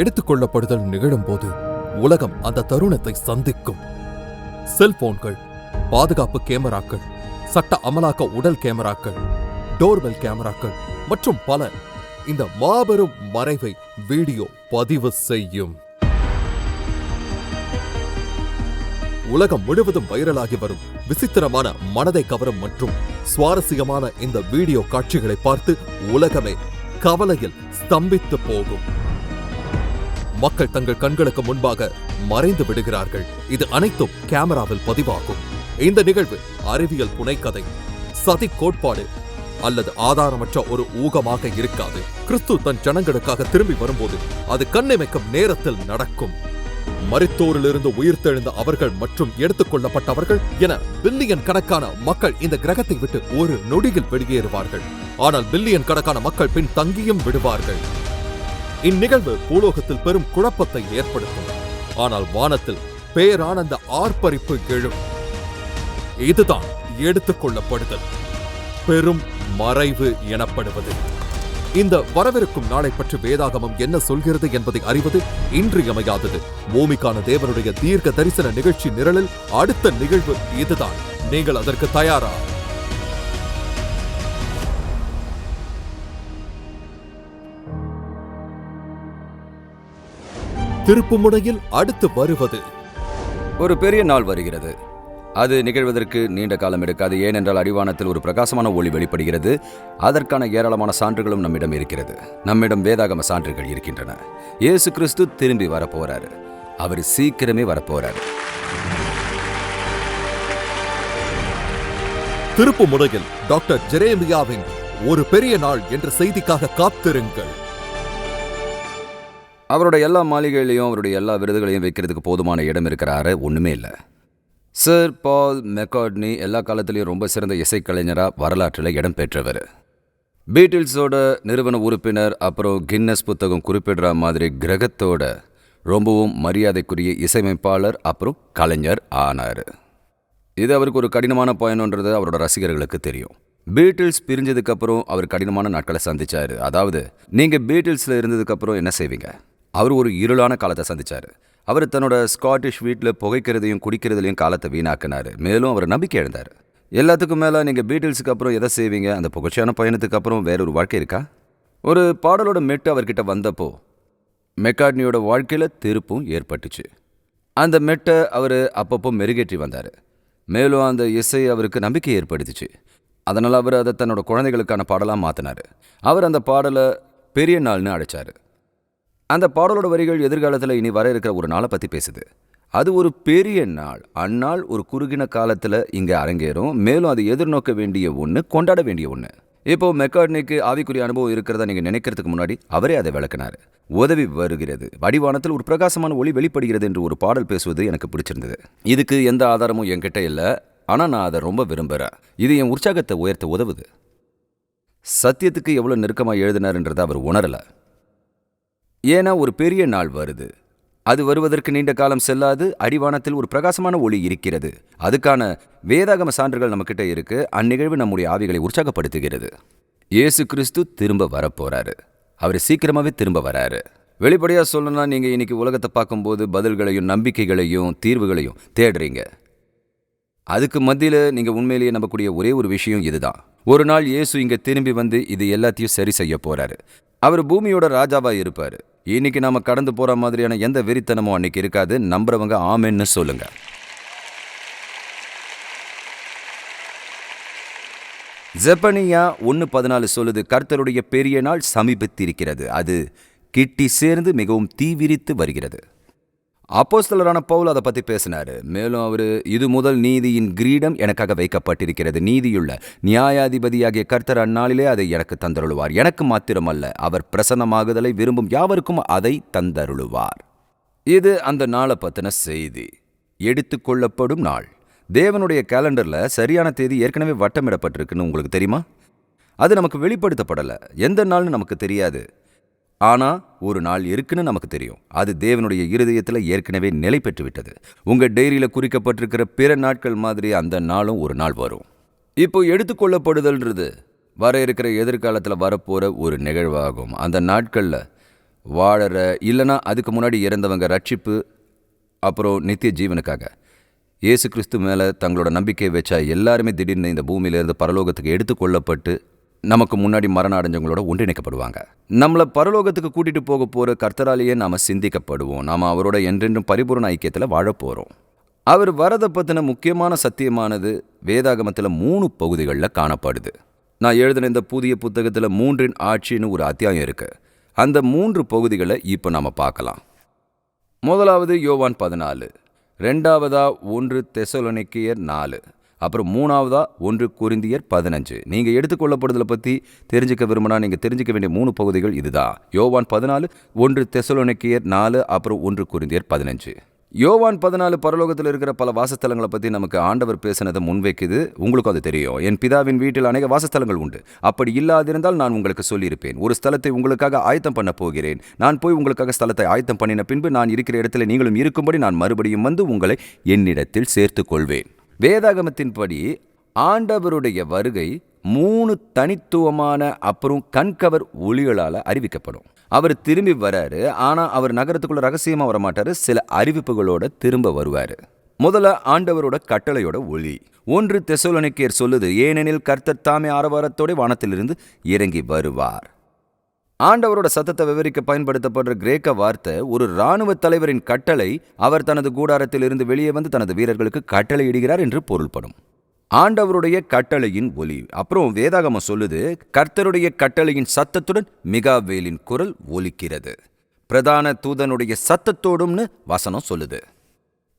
எடுத்துக்கொள்ளப்படுதல் நிகழும்போது உலகம் அந்த தருணத்தை சந்திக்கும். செல்போன்கள் பாதுகாப்பு கேமராக்கள் சட்ட அமலாக்க உடல் கேமராக்கள் டோர்பெல் கேமராக்கள் மற்றும் பல. இந்த மாபெரும் மறைவை வீடியோ பதிவு செய்யும். உலகம் முழுவதும் வைரலாகி வரும் விசித்திரமான மனதை கவரும் மற்றும் சுவாரஸ்யமான இந்த வீடியோ காட்சிகளை பார்த்து உலகமே கவலையில் ஸ்தம்பித்து போகும். மக்கள் தங்கள் கண்களுக்கு முன்பாக மறைந்து விடுகிறார்கள். இது அனைத்தும் கேமராவில் பதிவாகும். இந்த நிகழ்வு அறிவியல் புனைக்கதை சதி கோட்பாடு அல்லது ஆதாரமற்ற ஒரு ஊகமாக இருக்காது. கிறிஸ்து தன் ஜனங்களுக்காக திரும்பி வரும்போது அது கண்ணிமைக்கும் நேரத்தில் நடக்கும். மரித்தோரிலிருந்து உயிர்த்தெழுந்த அவர்கள் மற்றும் எடுத்துக்கொள்ளப்பட்டவர்கள் என பில்லியன் கணக்கான மக்கள் இந்த கிரகத்தை விட்டு ஒரு நொடியில் வெளியேறுவார்கள். ஆனால் பில்லியன் கணக்கான மக்கள் பின் தங்கியும் விடுவார்கள். இந்நிகழ்வு பூலோகத்தில் பெரும் குழப்பத்தை ஏற்படுத்தும். ஆனால் வானத்தில் பேரானந்த ஆர்ப்பரிப்பு எழும். இதுதான் எடுத்துக்கொள்ளப்படுதல் பெரும் மறைவு எனப்படுவது. இந்த வரவிருக்கும் நாளை பற்றி வேதாகமம் என்ன சொல்கிறது என்பதை அறிவது இன்றியமையாதது. பூமிக்கான தேவனுடைய தீர்க்க தரிசன நிகழ்ச்சி நிரலில் அடுத்த நிகழ்வு இதுதான். நீங்கள் அதற்கு தயாரா? திருப்புமுனையில் அடுத்து வருவது. ஒரு பெரிய நாள் வருகிறது. அது நிகழ்வதற்கு நீண்ட காலம் எடுக்காது ஏனென்றால் அடிவானத்தில் ஒரு பிரகாசமான ஒளி வெளிப்படுகிறது. அதற்கான ஏராளமான சான்றுகளும் நம்மிடம் இருக்கிறது. நம்மிடம் வேதாகம சான்றுகள் இருக்கின்றன. இயேசு கிறிஸ்து திரும்பி வரப்போறாரு. அவர் சீக்கிரமே வரப்போறாரு. திருப்புமுனையில் டாக்டர் ஜெரேமியாவின் ஒரு பெரிய நாள் என்ற செய்திக்காக காத்திருங்கள். அவரோட எல்லா மாளிகையிலையும் அவருடைய எல்லா விருதுகளையும் வைக்கிறதுக்கு போதுமான இடம் இருக்கிறாரு. ஒன்றுமே இல்லை. சர் பால் மெக்கார்ட்னி எல்லா காலத்திலையும் ரொம்ப சிறந்த இசைக்கலைஞராக வரலாற்றில் இடம் பெற்றவர். பீட்டில்ஸோட நிறுவன உறுப்பினர் அப்புறம் கின்னஸ் புத்தகம் குறிப்பிடுற மாதிரி கிரகத்தோட ரொம்பவும் மரியாதைக்குரிய இசையமைப்பாளர் அப்புறம் கலைஞர் ஆனார். இது அவருக்கு ஒரு கடினமான பயணன்றது அவரோட ரசிகர்களுக்கு தெரியும். பீட்டில்ஸ் பிரிஞ்சதுக்கப்புறம் அவர் கடினமான நாட்களை சந்தித்தார் அதாவது நீங்கள் பீட்டில்ஸில் இருந்ததுக்கப்புறம் என்ன செய்வீங்க? அவர் ஒரு இருளான காலத்தை சந்தித்தார் அவர் தன்னோட ஸ்காட்டிஷ் வீட்டில் புகைக்கிறதையும் குடிக்கிறதுலையும் காலத்தை வீணாக்கினார். மேலும் அவர் நம்பிக்கை இழந்தார். எல்லாத்துக்கும் மேலே நீங்கள் பீட்டில்ஸுக்கு அப்புறம் எதை செய்வீங்க? அந்த புகழ்ச்சியான பயணத்துக்கு அப்புறம் வேற ஒரு வாழ்க்கை இருக்கா? ஒரு பாடலோட மெட்டு அவர்கிட்ட வந்தப்போ மெக்காட்னியோட வாழ்க்கையில் திருப்பும் ஏற்பட்டுச்சு. அந்த மெட்டை அவர் அப்பப்போ மெருகேற்றி வந்தார். மேலும் அந்த இசை அவருக்கு நம்பிக்கை ஏற்படுத்துச்சு. அதனால் அவர் அதை தன்னோட குழந்தைகளுக்கான பாடலாக மாற்றினார் அவர் அந்த பாடலை பெரிய நாள்னு அழைச்சார். அந்த பாடலோட வரிகள் எதிர்காலத்தில் இனி வர இருக்கிற ஒரு நாளை பற்றி பேசுது. அது ஒரு பெரிய நாள். அந்நாள் ஒரு குறுகின காலத்தில் இங்கே அரங்கேறும். மேலும் அது எதிர்நோக்க வேண்டிய ஒன்று கொண்டாட வேண்டிய ஒன்று இப்போ மெக்கார்ட்னிக்கு ஆவிக்குரிய அனுபவம் இருக்கிறதா நீங்கள் நினைக்கிறதுக்கு முன்னாடி அவரே அதை விளக்குனார். உதவி வருகிறது. வடிவானத்தில் ஒரு பிரகாசமான ஒளி வெளிப்படுகிறது என்று ஒரு பாடல் பேசுவது எனக்கு பிடிச்சிருந்தது. இதுக்கு எந்த ஆதாரமும் என்கிட்ட இல்லை. ஆனால் நான் அதை ரொம்ப விரும்புகிறேன் இது என் உற்சாகத்தை உயர்த்த உதவுது. சத்தியத்துக்கு எவ்வளோ நெருக்கமாக எழுதினார்ன்றதை அவர் உணரலை. ஏன்னா ஒரு பெரிய நாள் வருது. அது வருவதற்கு நீண்ட காலம் செல்லாது அடிவானத்தில் ஒரு பிரகாசமான ஒளி இருக்கிறது. அதுக்கான வேதாகம சான்றுகள் நம்மக்கிட்ட இருக்கு. அந்நிகழ்வு நம்முடைய ஆவிகளை உற்சாகப்படுத்துகிறது. இயேசு கிறிஸ்து திரும்ப வரப்போறாரு. அவர் சீக்கிரமாவே திரும்ப வராரு. வெளிப்படையாக சொல்லணும்னா நீங்க இன்னைக்கு உலகத்தை பார்க்கும்போது பதில்களையும் நம்பிக்கைகளையும் தீர்வுகளையும் தேடுறீங்க. அதுக்கு மத்தியில நீங்க உண்மையிலேயே நம்பக்கூடிய ஒரே ஒரு விஷயம் இதுதான். ஒரு நாள் இயேசு இங்க திரும்பி வந்து இது எல்லாத்தையும் சரி செய்ய போறாரு. அவர் பூமியோட ராஜாவா இருப்பாரு. இன்னைக்கு நாம கடந்து போற மாதிரியான எந்த வெறித்தனமும் அன்னைக்கு இருக்காது. நம்புறவங்க ஆமென்னு சொல்லுங்க. ஜெப்பனியா ஒன்று பதினாலு சொல்லுது கர்த்தருடைய பெரிய நாள் சமீபத்திருக்கிறது. அது கிட்டி சேர்ந்து மிகவும் தீவிரித்து வருகிறது. அப்போஸ்தலரான பவுல் அதை பற்றி பேசினார். மேலும் அவர் இது முதல் நீதியின் கிரீடம் எனக்காக வைக்கப்பட்டிருக்கிறது. நீதியுள்ள நியாயாதிபதியாகிய கர்த்தர் அந்நாளிலே அதை எனக்கு தந்தருளுவார். எனக்கு மாத்திரமல்ல அவர் பிரசன்னமாகுதலை விரும்பும் யாவருக்கும் அதை தந்தருளுவார். இது அந்த நாளை பற்றின செய்தி. எடுத்துக்கொள்ளப்படும் நாள். தேவனுடைய கேலண்டரில் சரியான தேதி ஏற்கனவே வட்டமிடப்பட்டிருக்குன்னு உங்களுக்கு தெரியுமா? அது நமக்கு வெளிப்படுத்தப்படலை. எந்த நாள்னு நமக்கு தெரியாது. ஆனா ஒரு நாள் இருக்குன்னு நமக்கு தெரியும். அது தேவனுடைய இருதயத்தில் ஏற்கனவே நிலை பெற்று விட்டது உங்க டைரியில் குறிக்கப்பட்டிருக்கிற பிற நாட்கள் மாதிரி அந்த நாளும் ஒரு நாள் வரும். இப்போ எடுத்துக்கொள்ளப்படுதல்ன்றது வர இருக்கிற எதிர்காலத்தில் வரப்போகிற ஒரு நிகழ்வாகும். அந்த நாட்களில் வாழற இல்லைன்னா அதுக்கு முன்னாடி இறந்தவங்க ரட்சிப்பு அப்புறம் நித்திய ஜீவனுக்காக. இயேசு கிறிஸ்து மேலே தங்களோட நம்பிக்கை வச்சா எல்லாருமே திடீர்னு இந்த பூமியிலேருந்து பரலோகத்துக்கு எடுத்துக்கொள்ளப்பட்டு நமக்கு முன்னாடி மரணம் அடைஞ்சவங்களோட ஒன்றிணைக்கப்படுவாங்க. நம்மளை பரலோகத்துக்கு கூட்டிகிட்டு போக போகிற கர்த்தராலேயே நாம் சிந்திக்கப்படுவோம். நாம் அவரோட என்றென்றும் பரிபூர்ண ஐக்கியத்தில் வாழப்போகிறோம் அவர் வரதை பற்றின முக்கியமான சத்தியமானது வேதாகமத்தில் மூணு பகுதிகளில் காணப்படுது. நான் எழுதின இந்த புதிய புத்தகத்தில் மூன்றின் ஆட்சின்னு ஒரு அத்தியாயம் இருக்கு. அந்த மூன்று பகுதிகளை இப்போ நாம் பார்க்கலாம். முதலாவது யோவான் பதினாலு ரெண்டாவதா ஒன்று தெசலோனிக்கியர் நாலு. அப்புறம் மூணாவதாக ஒன்று குறிந்தியர் பதினஞ்சு. நீங்கள் எடுத்துக்கொள்ளப்படுதலை பற்றி தெரிஞ்சுக்க விரும்பினா நீங்கள் தெரிஞ்சுக்க வேண்டிய மூணு பகுதிகள் இதுதான் யோவான் பதினாலு ஒன்று தெசலோனிக்கியர் நாலு அப்புறம் ஒன்று குறிந்தியர் பதினஞ்சு. யோவான் பதினாலு பரலோகத்தில் இருக்கிற பல வாசஸ்தலங்களை பற்றி நமக்கு ஆண்டவர் பேசினதை முன்வைக்குது. உங்களுக்கும் அது தெரியும். என் பிதாவின் வீட்டில் அநேக வாசஸ்தலங்கள் உண்டு. அப்படி இல்லாதிருந்தால் நான் உங்களுக்கு சொல்லியிருப்பேன். ஒரு ஸ்தலத்தை உங்களுக்காக ஆயத்தம் பண்ண போகிறேன். நான் போய் உங்களுக்காக ஸ்தலத்தை ஆயத்தம் பண்ணின பின்பு நான் இருக்கிற இடத்துல நீங்களும் இருக்கும்படி நான் மறுபடியும் வந்து உங்களை என்னிடத்தில் சேர்த்து கொள்வேன். வேதாகமத்தின்படி ஆண்டவருடைய வருகை மூணு தனித்துவமான அப்புறம் கண்கவர் ஒளிகளால் அறிவிக்கப்படும். அவர் திரும்பி வராரு ஆனால் அவர் நகரத்துக்குள்ள ரகசியமாக வரமாட்டாரு சில அறிவிப்புகளோட திரும்ப வருவார். முதல்ல ஆண்டவரோட கட்டளையோட ஒளி. ஒன்று தெசோலனிக்கேர் சொல்லுது ஏனெனில் கர்த்தர் தாமே ஆரவாரத்தோட வானத்திலிருந்து இறங்கி வருவார். ஆண்டவரோட சத்தத்தை விவரிக்க பயன்படுத்தப்படுற கிரேக்க வார்த்தை ஒரு இராணுவ தலைவரின் கட்டளை அவர் தனது கூடாரத்தில் இருந்து வெளியே வந்து தனது வீரர்களுக்கு கட்டளை இடுகிறார் என்று பொருள்படும். ஆண்டவருடைய கட்டளையின் ஒலி. அப்புறம் வேதாகமம் சொல்லுது கர்த்தருடைய கட்டளையின் சத்தத்துடன் மிகாவேலின் குரல் ஒலிக்கிறது. பிரதான தூதனுடைய சத்தத்தோடும்னு வசனம் சொல்லுது.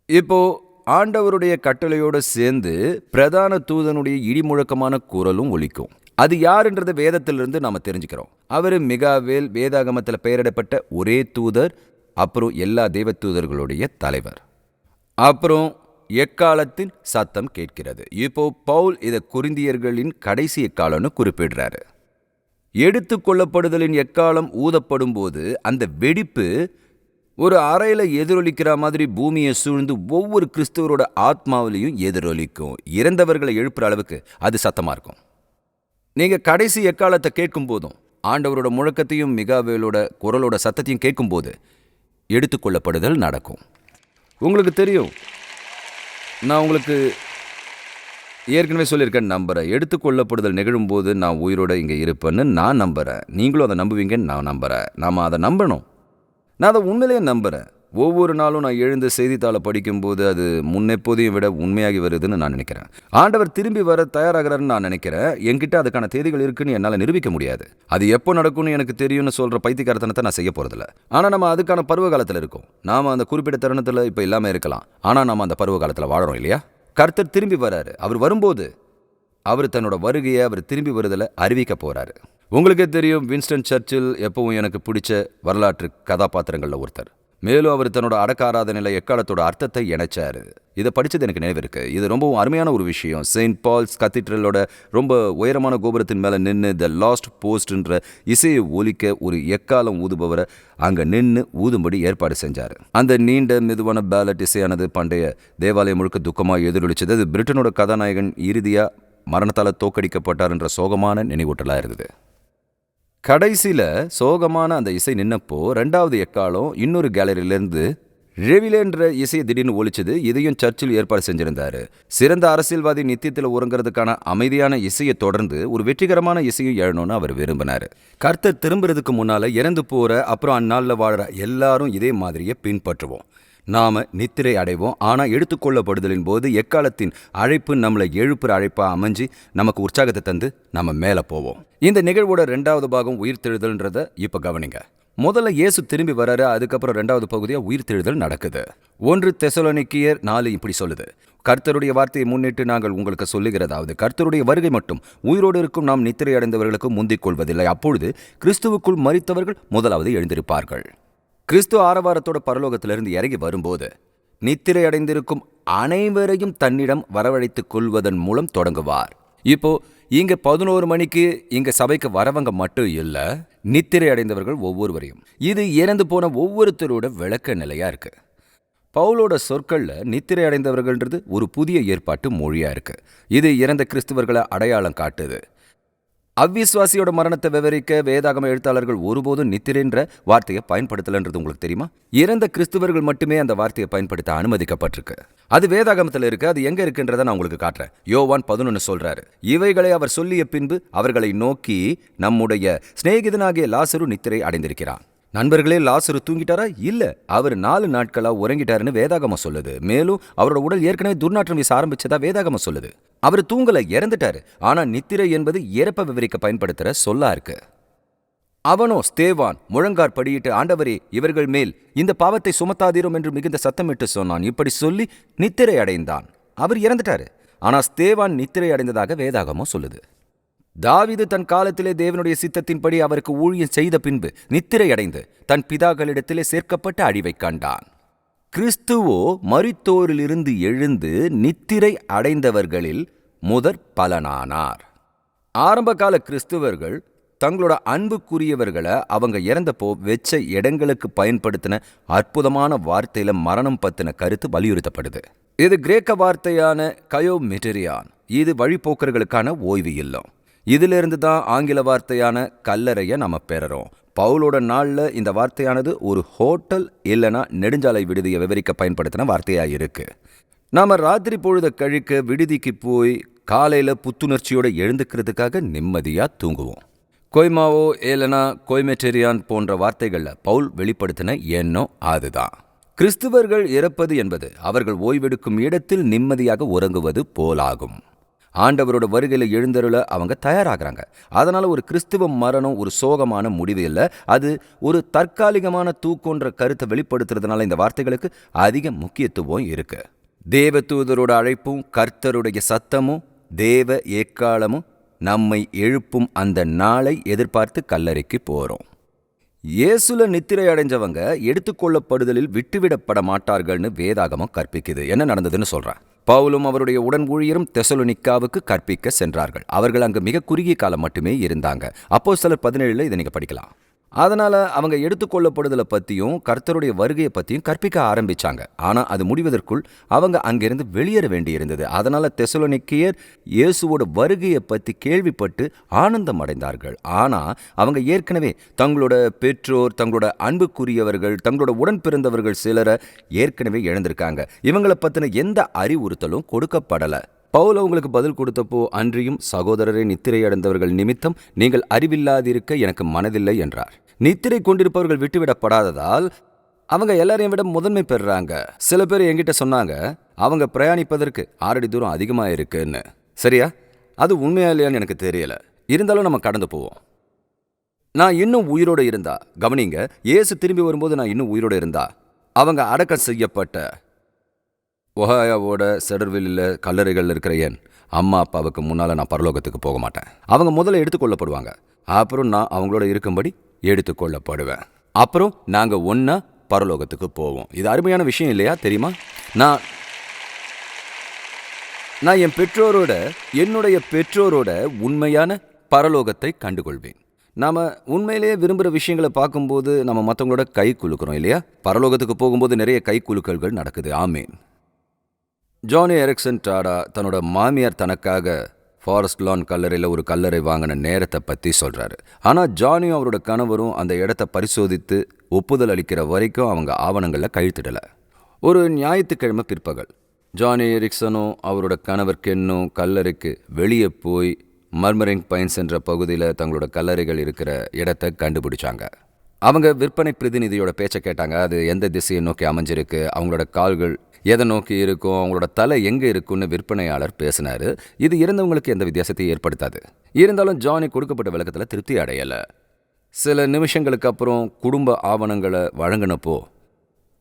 இப்போ ஆண்டவருடைய கட்டளையோடு சேர்ந்து பிரதான தூதனுடைய இடிமுழக்கமான குரலும் ஒலிக்கும். அது யாருன்றது வேதத்திலிருந்து நாம் தெரிஞ்சுக்கிறோம். அவர் மிகாவேல் வேதாகமத்தில் பெயரிடப்பட்ட ஒரே தூதர் அப்புறம் எல்லா தெய்வ தூதர்களுடைய தலைவர். அப்புறம் எக்காலத்தின் சத்தம் கேட்கிறது. இப்போ பவுல் இதை குருந்தியர்களின் கடைசி எக்காலம்னு குறிப்பிடுறாரு. எடுத்துக்கொள்ளப்படுதலின் எக்காலம் ஊதப்படும் போது அந்த வெடிப்பு ஒரு அறையில் எதிரொலிக்கிற மாதிரி பூமியை சூழ்ந்து ஒவ்வொரு கிறிஸ்துவரோட ஆத்மாவிலையும் எதிரொலிக்கும். இறந்தவர்களை எழுப்புற அளவுக்கு அது சத்தமாக இருக்கும். நீங்கள் கடைசி எக்காலத்தை கேட்கும் போதும் ஆண்டவரோட முழக்கத்தையும் மிகாவேலோட குரலோட சத்தத்தையும் கேட்கும்போது எடுத்துக்கொள்ளப்படுதல் நடக்கும். உங்களுக்கு தெரியும். நான் உங்களுக்கு ஏற்கனவே சொல்லியிருக்கேன் நம்புகிறேன் எடுத்துக்கொள்ளப்படுதல் நிகழும்போது நான் உயிரோடு இங்கே இருப்பேன்னு நான் நம்புகிறேன் நீங்களும் அதை நம்புவீங்கன்னு நான் நம்புகிறேன் நாம் அதை நம்பணும். நான் அதை உண்மையிலேயே நம்புகிறேன் ஒவ்வொரு நாளும் நான் எழுந்து செய்தித்தாளை படிக்கும்போது அது முன்னெப்போதையும் விட உண்மையாகி வருதுன்னு நான் நினைக்கிறேன். ஆண்டவர் திரும்பி வர தயாராகிறாருன்னு நான் நினைக்கிறேன். என்கிட்ட அதுக்கான தேதிகள் இருக்குன்னு என்னால் நிரூபிக்க முடியாது. அது எப்போ நடக்கும்னு எனக்கு தெரியும்னு சொல்கிற பைத்தியக்காரத்தனத்தை நான் செய்ய போகிறதில்ல ஆனால் நம்ம அதுக்கான பருவ காலத்தில் இருக்கோம். நாம் அந்த குறிப்பிட்ட தருணத்தில் இப்போ இல்லாமல் இருக்கலாம். ஆனால் நம்ம அந்த பருவ காலத்தில் வாழறோம் இல்லையா? கர்த்தர் திரும்பி வராரு. அவர் வரும்போது அவர் தன்னோட வருகையை அவர் திரும்பி வருதில் அறிவிக்க போறாரு. உங்களுக்கே தெரியும் வின்ஸ்டன் சர்ச்சில் எப்பவும் எனக்கு பிடிச்ச வரலாற்று கதாபாத்திரங்களில் ஒருத்தர். மேலும் அவர் தன்னோட அடக்க ஆராதனையில் எக்காலத்தோட அர்த்தத்தை இணைச்சாரு. இதை படித்தது எனக்கு நினைவிருக்கு இது ரொம்பவும் அருமையான ஒரு விஷயம். செயின்ட் பால்ஸ் கத்தீட்ரலோட ரொம்ப உயரமான கோபுரத்தின் மேலே நின்று த லாஸ்ட் போஸ்ட்ன்ற இசையை ஒலிக்க ஒரு எக்காலம் ஊதுபவரை அங்கே நின்று ஊதும்படி ஏற்பாடு செஞ்சார். அந்த நீண்ட மெதுவான பேலட் இசையானது பண்டைய தேவாலயம் முழுக்க துக்கமாக எதிரொலிச்சது. அது பிரிட்டனோட கதாநாயகன் இறுதியாக மரணத்தால் தோக்கடிக்கப்பட்டார் என்ற சோகமான நினைவூட்டலாக இருந்தது. கடைசியில் சோகமான அந்த இசை நின்னப்போ ரெண்டாவது எக்காலம் இன்னொரு கேலரியிலேருந்து ரெவிலேன்ற இசையை திடீர்னு ஒழிச்சது இதையும் சர்ச்சில் ஏற்பாடு செஞ்சிருந்தாரு. சிறந்த அரசியல்வாதி நித்தியத்தில் உறங்குறதுக்கான அமைதியான இசையை தொடர்ந்து ஒரு வெற்றிகரமான இசையும் எழணும்னு அவர் விரும்பினார். கர்த்தர் திரும்புறதுக்கு முன்னால இறந்து போகிற அப்புறம் அந்நாளில் வாழ்கிற எல்லாரும் இதே மாதிரியே பின்பற்றுவோம். நாம நித்திரை அடைவோம். ஆனால் எடுத்துக்கொள்ளப்படுதலின் போது எக்காலத்தின் அழைப்பு நம்மளை எழுப்புற அழைப்பாக அமைஞ்சு நமக்கு உற்சாகத்தை தந்து நம்ம மேலே போவோம். இந்த நிகழ்வோட ரெண்டாவது பாகம் உயிர்த்தெழுதல்ன்றத இப்போ கவனிங்க. முதல்ல இயேசு திரும்பி வராரு அதுக்கப்புறம் ரெண்டாவது பகுதியாக உயிர்த்தெழுதல் நடக்குது. ஒன்று தெசலோனிக்கியர் நாலு இப்படி சொல்லுது. கர்த்தருடைய வார்த்தையை முன்னிட்டு நாங்கள் உங்களுக்கு சொல்லுகிறதாவது கர்த்தருடைய வருகை மட்டும் உயிரோடு இருக்கும் நாம் நித்திரை அடைந்தவர்களுக்கு முந்திக் கொள்வதில்லை. அப்பொழுது கிறிஸ்துவுக்குள் மறித்தவர்கள் முதலாவது எழுந்திருப்பார்கள். கிறிஸ்து ஆரவாரத்தோட பரலோகத்திலிருந்து இறங்கி வரும்போது நித்திரை அடைந்திருக்கும் அனைவரையும் தன்னிடம் வரவழைத்துக் கொள்வதன் மூலம் தொடங்குவார். இப்போ இங்க பதினோரு மணிக்கு இங்க சபைக்கு வரவங்க மட்டும் இல்ல நித்திரை அடைந்தவர்கள் ஒவ்வொருவரையும். இது இறந்து போன ஒவ்வொருத்தரோட விளக்க நிலையா இருக்கு. பவுலோட சொற்கள்ல நித்திரை அடைந்தவர்கள்ன்றது ஒரு புதிய ஏற்பாட்டு மொழியா இருக்கு. இது இறந்த கிறிஸ்துவர்களை அடையாளம் காட்டுது. அவ்விஸ்வாசியோட மரணத்தை விவரிக்க வேதாகம எழுத்தாளர்கள் ஒருபோதும் நித்திரன்ற வார்த்தையை பயன்படுத்தலன்றது உங்களுக்கு தெரியுமா? இறந்த கிறிஸ்துவர்கள் மட்டுமே அந்த வார்த்தையை பயன்படுத்த அனுமதிக்கப்பட்டிருக்கு. அது வேதாகமத்தில் இருக்கு அது எங்க இருக்குன்றதை நான் உங்களுக்கு காட்டுறேன். யோவான் பதினொன்னு சொல்றாரு இவைகளை அவர் சொல்லிய பின்பு அவர்களை நோக்கி நம்முடைய சிநேகிதனாகிய லாசரு நித்திரை அடைந்திருக்கிறான் நண்பர்களே லாசரு தூங்கிட்டாரா? இல்ல அவர் நாலு நாட்களா உறங்கிட்டாருன்னு வேதாகமம் சொல்லுது. மேலும் அவரோட உடல் ஏற்கனவே துர்நாற்றம் வீச ஆரம்பிச்சதா வேதாகமம் சொல்லுது. அவர் தூங்கல இறந்துட்டாரு. ஆனா நித்திரை என்பது இறப்ப விவரிக்க பயன்படுத்துற சொல்லா இருக்கு. அவனோ ஸ்தேவான் முழங்கார் படியிட்டு ஆண்டவரே இவர்கள் மேல் இந்த பாவத்தை சுமத்தாதீரும் என்று மிகுந்த சத்தமிட்டு சொன்னான். இப்படி சொல்லி நித்திரை அடைந்தான். அவர் இறந்துட்டாரு. ஆனா ஸ்தேவான் நித்திரை அடைந்ததாக வேதாகமோ சொல்லுது. தாவிது தன் காலத்திலே தேவனுடைய சித்தத்தின்படி அவருக்கு ஊழியம் செய்த பின்பு நித்திரை அடைந்து தன் பிதாக்களிடத்திலே சேர்க்கப்பட்ட அழிவை கண்டான். கிறிஸ்துவோ மரித்தோரிலிருந்து எழுந்து நித்திரை அடைந்தவர்களில் முதற் பலனானார். ஆரம்பகால கிறிஸ்துவர்கள் தங்களோட அன்புக்குரியவர்களை அவங்க இறந்தப்போ வெச்ச இடங்களுக்கு பயன்படுத்தின அற்புதமான வார்த்தையில மரணம் பத்தின கருத்து வலியுறுத்தப்படுது. இது கிரேக்க வார்த்தையான கயோ மெட்டரியான் இது வழிபோக்கர்களுக்கான ஓய்வு இல்லம். இதிலிருந்து தான் ஆங்கில வார்த்தையான கல்லறையை நம்ம பெறறோம். பவுலோட நாளில் இந்த வார்த்தையானது ஒரு ஹோட்டல் இல்லைனா நெடுஞ்சாலை விடுதியை விவரிக்க பயன்படுத்தின வார்த்தையாக இருக்கு. நாம ராத்திரி பொழுத கழிக்க விடுதிக்கு போய் காலையில புத்துணர்ச்சியோடு எழுந்துக்கிறதுக்காக நிம்மதியா தூங்குவோம். கொய்மாவோ ஏலனா கொய்மெட்டேரியான் போன்ற வார்த்தைகள்ல பவுல் வெளிப்படுத்தின எண்ணம் அதுதான். கிறிஸ்துவர்கள் இறப்பது என்பது அவர்கள் ஓய்வெடுக்கும் இடத்தில் நிம்மதியாக உறங்குவது போலாகும். ஆண்டவரோட வருகையில் எழுந்தருள அவங்க தயாராகிறாங்க. அதனால் ஒரு கிறிஸ்துவ மரணம் ஒரு சோகமான முடிவு இல்லை. அது ஒரு தற்காலிகமான தூக்கன்ற கருத்தை வெளிப்படுத்துறதுனால இந்த வார்த்தைகளுக்கு அதிக முக்கியத்துவம் இருக்கு. தேவ தூதரோட அழைப்பும் கர்த்தருடைய சத்தமும் தேவ ஏக்காலமும் நம்மை எழுப்பும் அந்த நாளை எதிர்பார்த்து கல்லறைக்கு போகிறோம் இயேசுல நித்திரை அடைஞ்சவங்க எடுத்துக்கொள்ளப்படுதலில் விட்டுவிடப்பட மாட்டார்கள்னு வேதாகமம் கற்பிக்குது. என்ன நடந்ததுன்னு சொல்கிறேன் பவுலும் அவருடைய உடன் ஊழியரும் தெசலுனிக்காவுக்கு கற்பிக்க சென்றார்கள். அவர்கள் அங்கு மிக குறுகிய காலம் மட்டுமே இருந்தாங்க. அப்போ சிலர் பதினேழுல இதை நீங்கள் படிக்கலாம். அதனால் அவங்க எடுத்துக்கொள்ளப்படுதலை பற்றியும் கர்த்தருடைய வருகையை பற்றியும் கற்பிக்க ஆரம்பிச்சாங்க. ஆனால் அது முடிவதற்குள் அவங்க அங்கிருந்து வெளியேற வேண்டியிருந்தது. அதனால் தெசலோனிக்கியர் இயேசுவோட வருகையை பற்றி கேள்விப்பட்டு ஆனந்தம் அடைந்தார்கள். ஆனால் அவங்க ஏற்கனவே தங்களோட பெற்றோர் தங்களோட அன்புக்குரியவர்கள் தங்களோட உடன் பிறந்தவர்கள் சிலரை ஏற்கனவே இழந்திருக்காங்க. இவங்களை பற்றின எந்த அறிவுறுத்தலும் கொடுக்கப்படல. பவுல் உங்களுக்கு பதில் கொடுத்தப்போ அன்றியும் சகோதரரை நித்திரை அடைந்தவர்கள் நிமித்தம் நீங்கள் அறிவில்லாதிருக்க எனக்கு மனதில்லை என்றார். நித்திரை கொண்டிருப்பவர்கள் விட்டுவிடப்படாததால் அவங்க எல்லாரையும் விட முதன்மை பெறுறாங்க சில பேர் என்கிட்ட சொன்னாங்க அவங்க பிரயாணிப்பதற்கு ஆறடி தூரம் அதிகமாக இருக்குன்னு. சரியா? அது உண்மையா இல்லையான்னு எனக்கு தெரியல. இருந்தாலும் நம்ம கடந்து போவோம். நான் இன்னும் உயிரோடு இருந்தா கவனிங்க இயேசு திரும்பி வரும்போது நான் இன்னும் உயிரோடு இருந்தா அவங்க அடக்கம் செய்யப்பட்ட ஒஹாயாவோட செடர்வில்லில் கல்லறைகளில் இருக்கிற என் அம்மா அப்பாவுக்கு முன்னால் நான் பரலோகத்துக்கு போக மாட்டேன். அவங்க முதல்ல எடுத்துக்கொள்ளப்படுவாங்க. அப்புறம் நான் அவங்களோட இருக்கும்படி எடுத்துக்கொள்ளப்படுவேன். அப்புறம் நாங்கள் ஒன்றா பரலோகத்துக்கு போவோம். இது அருமையான விஷயம் இல்லையா தெரியுமா? நான் நான் என் பெற்றோரோட என்னுடைய பெற்றோரோட உண்மையான பரலோகத்தை கண்டுகொள்வேன். நாம் உண்மையிலேயே விரும்புகிற விஷயங்களை பார்க்கும்போது நம்ம மற்றவங்களோட கை குலுக்கிறோம் இல்லையா? பரலோகத்துக்கு போகும்போது நிறைய கை குலுக்கல்கள் நடக்குது. ஆமேன். ஜானி எரிக்சன் டாடா தன்னோட மாமியார் தனக்காக ஃபாரஸ்ட் லான் கல்லறையில் ஒரு கல்லறை வாங்கின நேரத்தை பற்றி சொல்கிறாரு ஆனால் ஜானியும் அவரோட கணவரும் அந்த இடத்த பரிசோதித்து ஒப்புதல் அளிக்கிற வரைக்கும் அவங்க ஆவணங்களில் கழுத்திடலை ஒரு ஞாயிற்றுக்கிழமை பிற்பகல் ஜானி எரிக்சனும் அவரோட கணவர் கென்னும் கல்லறைக்கு வெளியே போய் மர்மரிங் பைன்ஸ் என்ற பகுதியில் தங்களோட கல்லறைகள் இருக்கிற இடத்தை கண்டுபிடிச்சாங்க. அவங்க விற்பனை பிரதிநிதியோட பேச்சை கேட்டாங்க. அது எந்த திசையை நோக்கி அமைஞ்சிருக்கு? அவங்களோட கால்கள் எதை நோக்கி இருக்கும் அவங்களோட தலை எங்கே இருக்குன்னு விற்பனையாளர் பேசினார். இது இருந்தவங்களுக்கு எந்த வித்தியாசத்தையும் ஏற்படுத்தாது. இருந்தாலும் ஜானி கொடுக்கப்பட்ட விளக்கத்தில் திருப்தி அடையலை. சில நிமிஷங்களுக்கு அப்புறம் குடும்ப ஆவணங்களை வழங்கினப்போ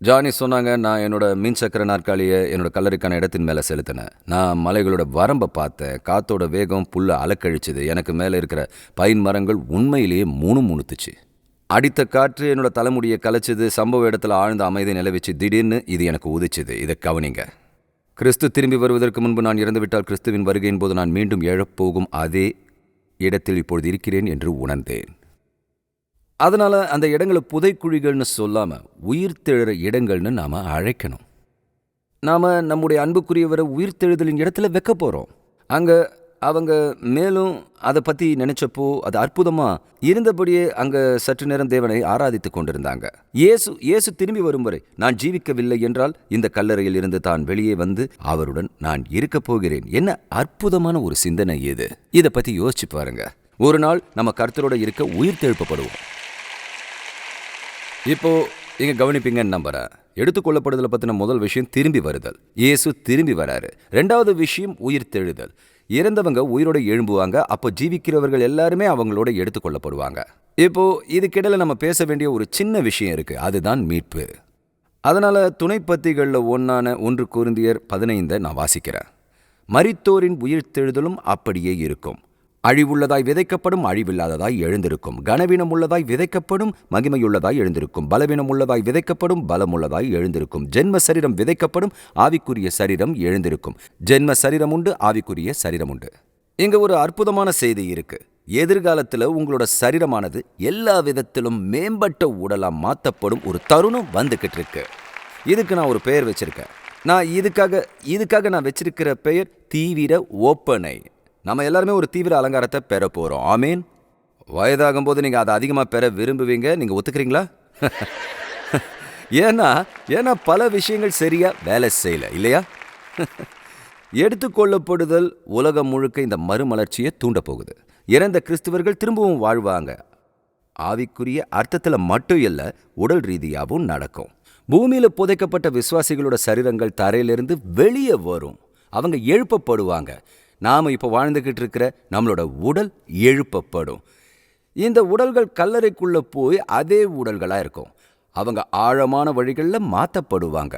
ஜானி சொன்னாங்க நான் என்னோட மின் சக்கர நாற்காலியை என்னோட கல்லறைக்கான இடத்தின் மேலே செலுத்தினேன். நான் மலைகளோட வரம்பை பார்த்தேன். காத்தோட வேகம் புல்லை அலக்கழிச்சுது. எனக்கு மேலே இருக்கிற பைன் மரங்கள் உண்மையிலேயே மூணு முணுத்துச்சு. அடித்த காற்று என்னோட தலைமுடியை கலைச்சது சம்பவ இடத்துல ஆழ்ந்த அமைதி நிலவிச்சு திடீர்னு இது எனக்கு உதிச்சுது. இதை கவனிங்க. கிறிஸ்து திரும்பி வருவதற்கு முன்பு நான் இறந்துவிட்டால் கிறிஸ்துவின் வருகையின் போது நான் மீண்டும் எழப்போகும் அதே இடத்தில் இப்பொழுது இருக்கிறேன் என்று உணர்ந்தேன். அதனால் அந்த இடங்களை புதைக்குழிகள்னு சொல்லாம உயிர்த்தெழுற இடங்கள்னு நாம் அழைக்கணும். நாம் நம்முடைய அன்புக்குரியவரை உயிர்த்தெழுதலின் இடத்துல வைக்க போகிறோம் அங்கே அவங்க மேலும் அதை பற்றி நினைச்சப்போ அது அற்புதமாக இருந்தபடியே அங்கே சற்று நேரம் தேவனை ஆராதித்து கொண்டிருந்தாங்க. இயேசு இயேசு திரும்பி வரும் வரை நான் ஜீவிக்கவில்லை என்றால் இந்த கல்லறையில் இருந்து தான் வெளியே வந்து அவருடன் நான் இருக்கப் போகிறேன். என்ன அற்புதமான ஒரு சிந்தனை இது. இதை பற்றி யோசிச்சு பாருங்க. ஒரு நாள் நம்ம கருத்தரோட இருக்க உயிர் தெழுப்பப்படுவோம். இப்போ இங்க கவனிப்பீங்கன்னு நம்புறேன். எடுத்துக்கொள்ளப்படுதலை பத்தின முதல் விஷயம் திரும்பி வருதல். இயேசு திரும்பி வராரு. ரெண்டாவது விஷயம் உயிர் தெழுதல். இறந்தவங்க உயிரோட எழும்புவாங்க. அப்போ ஜீவிக்கிறவர்கள் எல்லாருமே அவங்களோட எடுத்துக்கொள்ளப்படுவாங்க. இப்போ இதுக்கிடையில நம்ம பேச வேண்டிய ஒரு சின்ன விஷயம் இருக்கு. அதுதான் மீட்பு. அதனால துணைப்பத்திகளில் ஒன்னான ஒன்று குருந்தியர் பதினைந்தை நான் வாசிக்கிறேன். மரித்தோரின் உயிர்த்தெழுதலும் அப்படியே இருக்கும். அழிவுள்ளதாய் விதைக்கப்படும் அழிவில்லாததாய் எழுந்திருக்கும். கனவீனம் உள்ளதாய் விதைக்கப்படும் மகிமையுள்ளதாய் எழுந்திருக்கும். பலவீனம் உள்ளதாய் விதைக்கப்படும் பலமுள்ளதாய் எழுந்திருக்கும். ஜென்ம சரீரம் விதைக்கப்படும் ஆவிக்குரிய சரீரம் எழுந்திருக்கும். ஜென்ம சரீரம் உண்டு ஆவிக்குரிய சரீரம் உண்டு. இங்கே ஒரு அற்புதமான செய்தி இருக்கு. எதிர்காலத்தில் உங்களோட சரீரமானது எல்லா விதத்திலும் மேம்பட்ட உடலாக மாற்றப்படும் ஒரு தருணம் வந்துக்கிட்டு இருக்கு. இதுக்கு நான் ஒரு பெயர் வச்சுருக்கேன். நான் இதுக்காக இதுக்காக நான் வச்சிருக்கிற பெயர் தீவிர ஓப்பனை. நம்ம எல்லாருமே ஒரு தீவிர அலங்காரத்தை பெற போகிறோம் ஆமீன். வயதாகும் போது நீங்கள் அதை அதிகமாக பெற விரும்புவீங்க. நீங்கள் ஒத்துக்கிறீங்களா? ஏன்னா ஏன்னா பல விஷயங்கள் சரியாக வேலை செய்யல இல்லையா? எடுத்துக்கொள்ளப்படுதல் உலகம் முழுக்க இந்த மறுமலர்ச்சியை தூண்ட போகுது. இறந்த கிறிஸ்துவர்கள் திரும்பவும் வாழ்வாங்க. ஆவிக்குரிய அர்த்தத்தில் மட்டும் இல்லை உடல் ரீதியாகவும் நடக்கும். பூமியில் புதைக்கப்பட்ட விசுவாசிகளோட சரீரங்கள் தரையிலிருந்து வெளியே வரும். அவங்க எழுப்பப்படுவாங்க. நாம் இப்போ வாழ்ந்துக்கிட்டு இருக்கிற நம்மளோட உடல் எழுப்பப்படும். இந்த உடல்கள் கல்லறைக்குள்ளே போய் அதே உடல்களாக இருக்கும். அவங்க ஆழமான வழிகளில் மாற்றப்படுவாங்க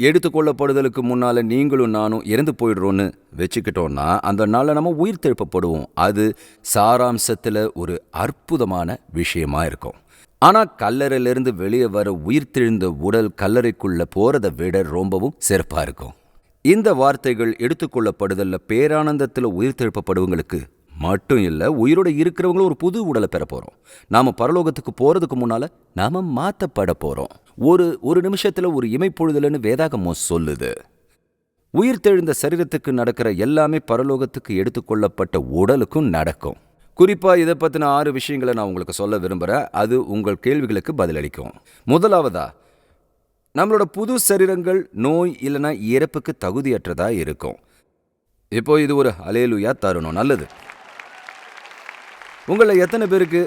எடுத்துக்கொள்ளப்படுதலுக்கு முன்னால நீங்களும் நானும் இறந்து போயிடுறோன்னு வச்சுக்கிட்டோன்னா அந்த நாளில் நம்ம உயிர் திருப்பப்படுவோம் அது சாராம்சத்தில் ஒரு அற்புதமான விஷயமா இருக்கும். ஆனால் கல்லறையிலிருந்து வெளியே வர உயிர் தெழுந்த உடல் கல்லறைக்குள்ளே போகிறத விட ரொம்பவும் சிறப்பாக இருக்கும். இந்த வார்த்தைகள் எடுத்துக்கொள்ளப்படுதல்ல பேரானந்தத்தில் உயிர் திருப்பப்படுவங்களுக்கு மட்டும் இல்லை உயிரோட இருக்கிறவங்களும் ஒரு புது உடலை பெற போகிறோம் நாம் பரலோகத்துக்கு போகிறதுக்கு முன்னால் நாம் மாற்றப்பட போகிறோம் ஒரு ஒரு நிமிஷத்தில் ஒரு இமைப்பொழுதலன்னு வேதாகமோ சொல்லுது. உயிர் தெழுந்த சரீரத்துக்கு நடக்கிற எல்லாமே பரலோகத்துக்கு எடுத்துக்கொள்ளப்பட்ட உடலுக்கும் நடக்கும். குறிப்பாக இதை பற்றின ஆறு விஷயங்களை நான் உங்களுக்கு சொல்ல விரும்புகிறேன் அது உங்கள் கேள்விகளுக்கு பதிலளிக்கும். முதலாவதா நம்மளோட புது சரீரங்கள் நோய் இல்லைன்னா இறப்புக்கு தகுதியற்றதாக இருக்கும். இப்போ இது ஒரு அலேலுயா தருணம் நல்லது. உங்களை எத்தனை பேருக்கு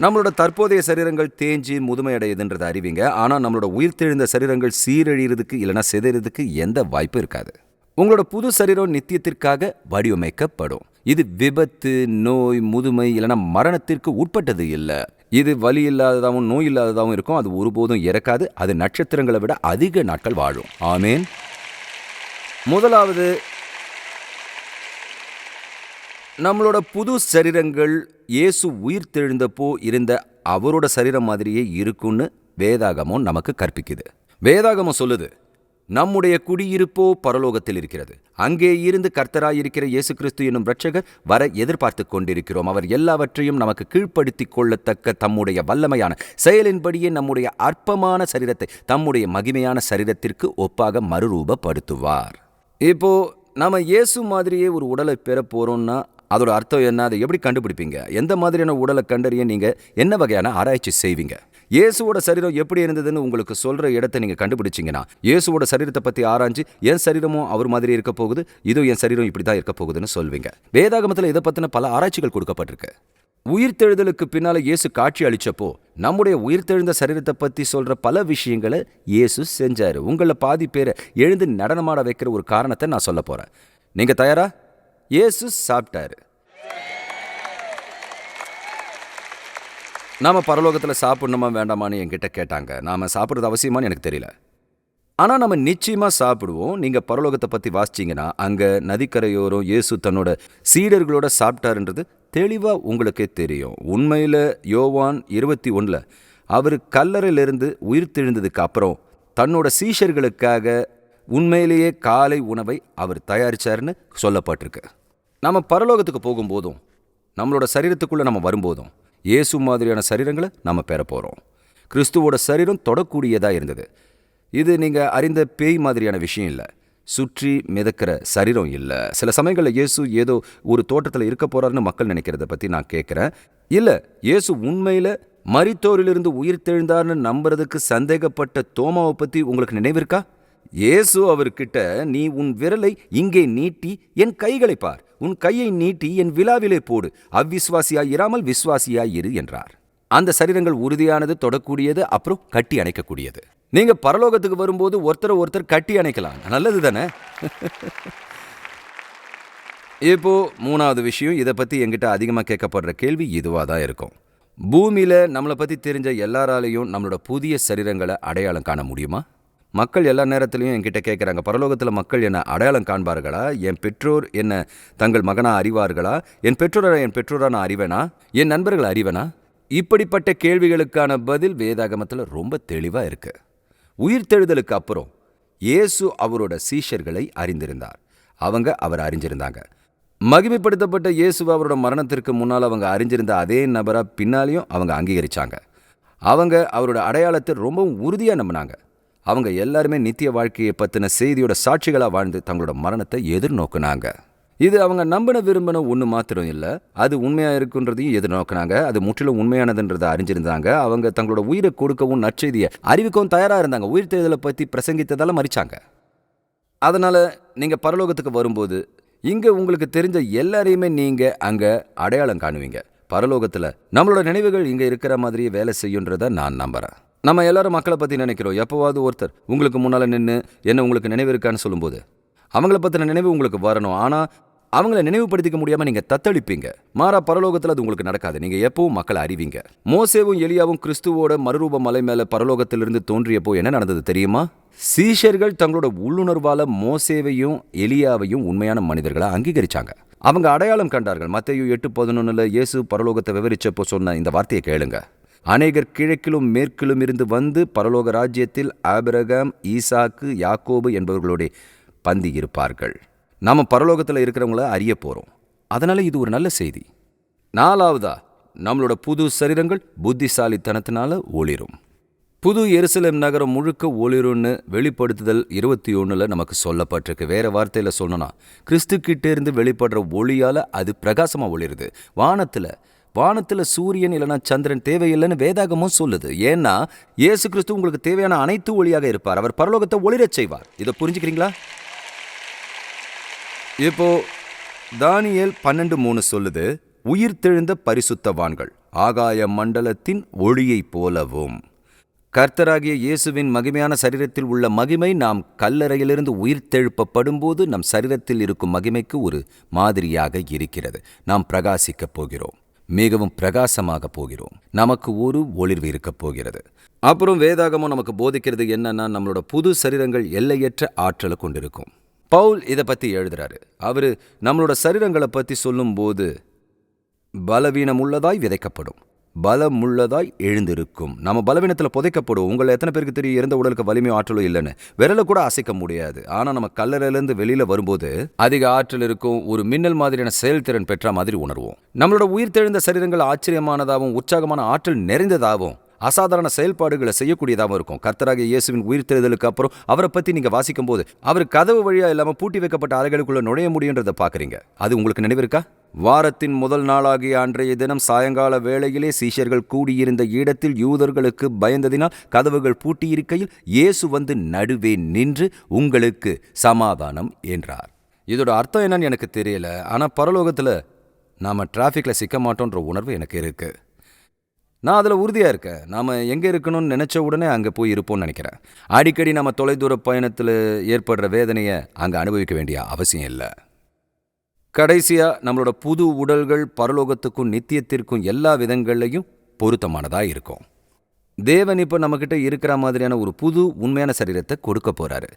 நம்மளோட தற்போதைய சரீரங்கள் தேஞ்சி முதுமையடையுதுன்றதை அறிவிங்க. ஆனால் நம்மளோட உயிர்த்தெழுந்த சரீரங்கள் சீரழிகிறதுக்கு இல்லைனா சிதறதுக்கு எந்த வாய்ப்பும் இருக்காது. உங்களோட புது சரீரம் நித்தியத்திற்காக வடிவமைக்கப்படும். இது விபத்து நோய் முதுமை இல்லைன்னா மரணத்திற்கு உட்பட்டது இல்லை. இது வலி இல்லாததாகவும் நோய் இல்லாததாகவும் இருக்கும். அது ஒருபோதும் இறக்காது. அது நட்சத்திரங்களை விட அதிக நாட்கள் வாழும். ஆமேன். முதலாவது நம்மளோட புது சரீரங்கள் இயேசு உயிர் தெழுந்தப்போ இருந்த அவரோட சரீரம் மாதிரியே இருக்கும்னு வேதாகமம் நமக்கு கற்பிக்குது. வேதாகமம் சொல்லுது நம்முடைய குடியிருப்போ பரலோகத்தில் இருக்கிறது. அங்கே இருந்து கர்த்தராயிருக்கிற இயேசு கிறிஸ்து என்னும் ரட்சகர் வர எதிர்பார்த்து கொண்டிருக்கிறோம். அவர் எல்லாவற்றையும் நமக்கு கீழ்ப்படுத்திக் கொள்ளத்தக்க தம்முடைய வல்லமையான செயலின்படியே நம்முடைய அற்பமான சரீரத்தை தம்முடைய மகிமையான சரீரத்திற்கு ஒப்பாக மறுரூபப்படுத்துவார். இப்போ நாம இயேசு மாதிரியே ஒரு உடலை பெற போறோம்னா அதோட அர்த்தம் என்ன? அதை எப்படி கண்டுபிடிப்பீங்க? எந்த மாதிரியான உடலை கண்டறிய நீங்க என்ன வகையான ஆராய்ச்சி செய்வீங்க? இயேசுவோட சரீரம் எப்படி இருந்ததுன்னு உங்களுக்கு சொல்ற இடத்தை நீங்க கண்டுபிடிச்சீங்கன்னா இயேசுவோட சரீரத்தை பத்தி ஆராய்ஞ்சு என் சரீரமும் அவர் மாதிரி இருக்க போகுது இதோ என் சரீரம் இப்படி தான் இருக்க போகுதுன்னு சொல்வீங்க. வேதாகமத்தில் இதை பத்தின பல ஆராய்ச்சிகள் கொடுக்கப்பட்டிருக்கு. உயிர்த்தெழுதலுக்கு பின்னால இயேசு காட்சி அளிச்சப்போ நம்முடைய உயிர்த்தெழுந்த சரீரத்தை பற்றி சொல்ற பல விஷயங்களை இயேசு செஞ்சாரு. உங்களை பாதி பேரை எழுந்து நடனமாட வைக்கிற ஒரு காரணத்தை நான் சொல்ல போறேன். நீங்க தயாரா? இயேசு சாப்பிட்டாரு. நாம் பரலோகத்தில் சாப்பிடணுமா வேண்டாமான்னு என்கிட்ட கேட்டாங்க. நாம சாப்பிட்றது அவசியமான்னு எனக்கு தெரியல. ஆனால் நம்ம நிச்சயமாக சாப்பிடுவோம். நீங்கள் பரலோகத்தை பற்றி வாசிச்சிங்கன்னா அங்கே நதிக்கரையோரம் இயேசு தன்னோட சீடர்களோட சாப்பிட்டாருன்றது தெளிவாக உங்களுக்கே தெரியும். உண்மையில் யோவான் இருபத்தி ஒன்றில் அவர் கல்லறையிலிருந்து உயிர் தெழுந்ததுக்கு அப்புறம் தன்னோட சீஷர்களுக்காக உண்மையிலேயே காலை உணவை அவர் தயாரிச்சாருன்னு சொல்லப்பட்டிருக்கு. நம்ம பரலோகத்துக்கு போகும்போதும் நம்மளோட சரீரத்துக்குள்ளே நம்ம வரும்போதும் இயேசு மாதிரியான சரீரங்களை நாம் பெற போகிறோம் கிறிஸ்துவோட சரீரம் தொடக்கூடியதாக இருந்தது. இது நீங்கள் அறிந்த பேய் மாதிரியான விஷயம் இல்லை. சுற்றி மிதக்கிற சரீரம் இல்லை. சில சமயங்களில் இயேசு ஏதோ ஒரு தோட்டத்தில் இருக்க போறாருன்னு மக்கள் நினைக்கிறத பற்றி நான் கேட்குறேன் இல்லை இயேசு உண்மையில் மரித்தோரிலிருந்து உயிர் தெழுந்தார்னு நம்புறதுக்கு சந்தேகப்பட்ட தோமாவை பற்றி உங்களுக்கு நினைவிருக்கா இயேசு அவர்கிட்ட நீ உன் விரலை இங்கே நீட்டி என் கைகளை பார். உன் கையை நீட்டி என் விழாவிலே போடு. அவ்விஸ்வாசியாய் இராமல் விசுவாசியாய் இரு என்றார். அந்த சரீரங்கள் உறுதியானது தொடக்கூடியது அப்புறம் கட்டி அணைக்கக்கூடியது. நீங்க பரலோகத்துக்கு வரும்போது ஒருத்தரை ஒருத்தர் கட்டி அணைக்கலாம். நல்லது தானே? இப்போ மூணாவது விஷயம் இதை பத்தி என்கிட்ட அதிகமாக கேட்கப்படுற கேள்வி இதுவாக தான் இருக்கும். பூமியில் நம்மளை பத்தி தெரிஞ்ச எல்லாராலையும் நம்மளோட புதிய சரீரங்களை அடையாளம் காண முடியுமா? மக்கள் எல்லா நேரத்திலையும் என்கிட்ட கேட்குறாங்க பரலோகத்தில் மக்கள் என்ன அடையாளம் காண்பார்களா? என் பெற்றோர் என்ன தங்கள் மகனா அறிவார்களா? என் பெற்றோரை என் பெற்றோராக நான் அறிவேனா? என் நண்பர்கள் அறிவேனா? இப்படிப்பட்ட கேள்விகளுக்கான பதில் வேதாகமத்தில் ரொம்ப தெளிவாக இருக்கு. உயிர்த்தெழுதலுக்கு அப்புறம் இயேசு அவரோட சீஷர்களை அறிந்திருந்தார். அவங்க அவர் அறிஞ்சிருந்தாங்க. மகிமைப்படுத்தப்பட்ட இயேசு அவரோட மரணத்திற்கு முன்னால் அவங்க அறிஞ்சிருந்த அதே நபரா பின்னாலையும் அவங்க அங்கீகரிச்சாங்க. அவங்க அவரோட அடையாளத்தை ரொம்பவும் உறுதியாக நம்பினாங்க. அவங்க எல்லாருமே நித்திய வாழ்க்கையை பற்றின செய்தியோட சாட்சிகளாக வாழ்ந்து தங்களோட மரணத்தை எதிர்நோக்குனாங்க. இது அவங்க நம்பின விரும்பின ஒன்று மாத்திரம் இல்லை அது உண்மையாக இருக்குன்றதையும் எதிர்நோக்கினாங்க அது முற்றிலும் உண்மையானதுன்றதை அறிஞ்சிருந்தாங்க. அவங்க தங்களோட உயிரை கொடுக்கவும் நற்செய்தியை அறிவிக்கவும் தயாராக இருந்தாங்க. உயிர் தேர்தலை பற்றி பிரசங்கித்ததால மறிச்சாங்க. அதனால் நீங்கள் பரலோகத்துக்கு வரும்போது இங்கே உங்களுக்கு தெரிஞ்ச எல்லாரையுமே நீங்கள் அங்கே அடையாளம் காணுவீங்க. பரலோகத்தில் நம்மளோட நினைவுகள் இங்கே இருக்கிற மாதிரியே வேலை செய்யுன்றதை நான் நம்புகிறேன் நம்ம எல்லாரும் மக்களை பற்றி நினைக்கிறோம். எப்போவாவது ஒருத்தர் உங்களுக்கு முன்னால் நின்று என்ன உங்களுக்கு நினைவு இருக்கான்னு சொல்லும்போது அவங்கள பற்றின நினைவு உங்களுக்கு வரணும். ஆனால் அவங்கள நினைவுபடுத்திக்க முடியாமல் நீங்கள் தத்தளிப்பீங்க. மாறா பரலோகத்தில் அது உங்களுக்கு நடக்காது. நீங்கள் எப்பவும் மக்களை அறிவிங்க. மோசேவும் எலியாவும் கிறிஸ்துவோட மறுரூப மலை மேலே பரலோகத்திலிருந்து தோன்றியப்போ என்ன நடந்தது தெரியுமா? சீஷர்கள் தங்களோட உள்ளுணர்வால் மோசேவையும் எலியாவையும் உண்மையான மனிதர்களை அங்கீகரிச்சாங்க. அவங்க அடையாளம் கண்டார்கள். மத்தையும் எட்டு பதினொன்னுல இயேசு பரலோகத்தை விவரிச்சப்போ சொன்ன இந்த வார்த்தையை கேளுங்க. அநேகர் கிழக்கிலும் மேற்கிலும் இருந்து வந்து பரலோக ராஜ்யத்தில் ஆபிரகாம் ஈசாக்கு யாக்கோபு என்பவர்களுடைய பந்தி இருப்பார்கள் நாம் பரலோகத்தில் இருக்கிறவங்கள அறிய போகிறோம் அதனால் இது ஒரு நல்ல செய்தி. நாலாவதா நம்மளோட புது சரீரங்கள் புத்திசாலித்தனத்தினால ஒளிரும். புது எருசலேம் நகரம் முழுக்க ஒளிரும்னு வெளிப்படுத்துதல் இருபத்தி ஒன்றில் நமக்கு சொல்லப்பட்டிருக்கு. வேறு வார்த்தையில் சொல்லணும்னா கிறிஸ்து வெளிப்படுற ஒளியால் அது பிரகாசமாக ஒளிருது. வானத்தில் வானத்தில் சூரியன் இல்லைனா சந்திரன் தேவையில்லைன்னு வேதாகமும் சொல்லுது. ஏன்னா இயேசு கிறிஸ்து உங்களுக்கு தேவையான அனைத்து ஒளியாக இருப்பார். அவர் பரலோகத்தை ஒளிரச் செய்வார். இதை புரிஞ்சுக்கிறீங்களா? இப்போ தானியல் பன்னெண்டு மூணு சொல்லுது உயிர்த்தெழுந்த பரிசுத்தவான்கள் ஆகாய மண்டலத்தின் ஒளியைப் போலவும். கர்த்தராகிய இயேசுவின் மகிமையான சரீரத்தில் உள்ள மகிமை நாம் கல்லறையிலிருந்து உயிர்த்தெழுப்பப்படும்போது நம் சரீரத்தில் இருக்கும் மகிமைக்கு ஒரு மாதிரியாக இருக்கிறது. நாம் பிரகாசிக்கப் போகிறோம். மிகவும் பிரகாசமாக போகிறோம். நமக்கு ஒரு ஒளிர்வு இருக்கப் போகிறது. அப்புறம் வேதாகமும் நமக்கு போதிக்கிறது என்னன்னா நம்மளோட புது சரீரங்கள் எல்லையற்ற ஆற்றலை கொண்டிருக்கும். பவுல் இதை பற்றி எழுதுறாரு. அவரு நம்மளோட சரீரங்களை பற்றி சொல்லும்போது பலவீனம் உள்ளதாய் விதைக்கப்படும். பலம் உள்ளதாய் எழுந்திருக்கும். நம்ம பலவீனத்தில் புதைக்கப்படும் உங்களை எத்தனை பேருக்கு தெரியும்? இறந்த உடலுக்கு வலிமையும் ஆற்றலும் இல்லைன்னு. விரலை கூட அசைக்க முடியாது. ஆனால் நம்ம கல்லறையிலேருந்து வெளியில் வரும்போது அதிக ஆற்றல் இருக்கும். ஒரு மின்னல் மாதிரியான செயல்திறன் பெற்ற மாதிரி உணர்வோம். நம்மளோட உயிர் தெழுந்த சரீரங்கள் ஆச்சரியமானதாகவும் உற்சாகமான ஆற்றல் நிறைந்ததாகவும் அசாதாரண செயல்பாடுகளை செய்யக்கூடியதாகவும் இருக்கும். கர்த்தராக இயேசுவின் உயிர்த்தெழுதலுக்கு அப்புறம் அவரை பற்றி நீங்கள் வாசிக்கும் போது அவர் கதவு வழியா இல்லாமல் பூட்டி வைக்கப்பட்ட அறைகளுக்குள்ள நுழைய முடியுன்றதை பார்க்குறீங்க. அது உங்களுக்கு நினைவிருக்கா வாரத்தின் முதல் நாளாகிய அன்றைய தினம் சாயங்கால வேளையிலே சீஷர்கள் கூடியிருந்த இடத்தில் யூதர்களுக்கு பயந்ததினால் கதவுகள் பூட்டியிருக்கையில் இயேசு வந்து நடுவே நின்று உங்களுக்கு சமாதானம் என்றார். இதோட அர்த்தம் என்னன்னு எனக்கு தெரியல. ஆனால் பரலோகத்தில் நாம் டிராஃபிக்கில் சிக்க மாட்டோன்ற உணர்வு எனக்கு இருக்குது நான் அதில் உறுதியாக இருக்கேன். நாம் எங்கே இருக்கணும்னு நினச்ச உடனே அங்கே போய் இருப்போம்னு நினைக்கிறேன். அடிக்கடி நம்ம தொலைதூர பயணத்தில் ஏற்படுற வேதனையை அங்கே அனுபவிக்க வேண்டிய அவசியம் இல்லை. கடைசியாக நம்மளோட புது உடல்கள் பரலோகத்துக்கும் நித்தியத்திற்கும் எல்லா விதங்கள்லையும் பொருத்தமானதாக இருக்கும். தேவன் இப்போ நம்மக்கிட்ட இருக்கிற மாதிரியான ஒரு புது உண்மையான சரீரத்தை கொடுக்க போகிறாரு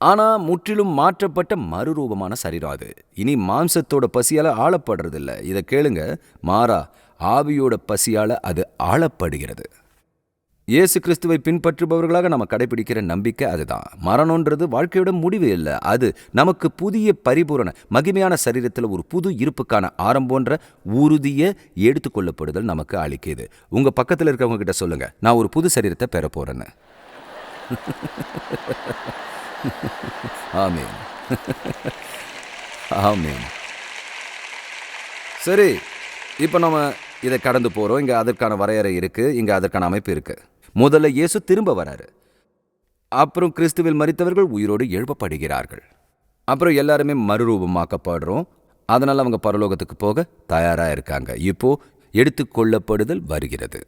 ஆனால் முற்றிலும் மாற்றப்பட்ட மறுரூபமான சரீரம் அது. இனி மாம்சத்தோட பசியால் ஆளப்படுறதில்ல. இதை கேளுங்க மாறா ஆவியோட பசியால் அது ஆளப்படுகிறது. இயேசு கிறிஸ்துவை பின்பற்றுபவர்களாக நம்ம கடைபிடிக்கிற நம்பிக்கை அதுதான். மரணம்ன்றது வாழ்க்கையோட முடிவு இல்லை. அது நமக்கு புதிய பரிபூரண மகிமையான சரீரத்தில் ஒரு புது இருப்புக்கான ஆரம்பன்ற உறுதியை எடுத்துக்கொள்ளப்படுதல் நமக்கு அளிக்குது. உங்கள் பக்கத்தில் இருக்கவங்க கிட்ட சொல்லுங்கள் நான் ஒரு புது சரீரத்தை பெற போகிறேன்னு ஆமீன். ஆமீன். சரி இப்போ நம்ம இதை கடந்து போகிறோம் இங்கே அதற்கான வரையறை இருக்குது இங்கே அதற்கான அமைப்பு இருக்குது முதல்ல இயேசு திரும்ப வராரு. அப்புறம் கிறிஸ்துவில் மறித்தவர்கள் உயிரோடு எழுப்பப்படுகிறார்கள். அப்புறம் எல்லாருமே மறுரூபமாக்கப்படுறோம். அதனால் அவங்க பரலோகத்துக்கு போக தயாராக இருக்காங்க. இப்போ எடுத்துக்கொள்ளப்படுதல் வருகிறது.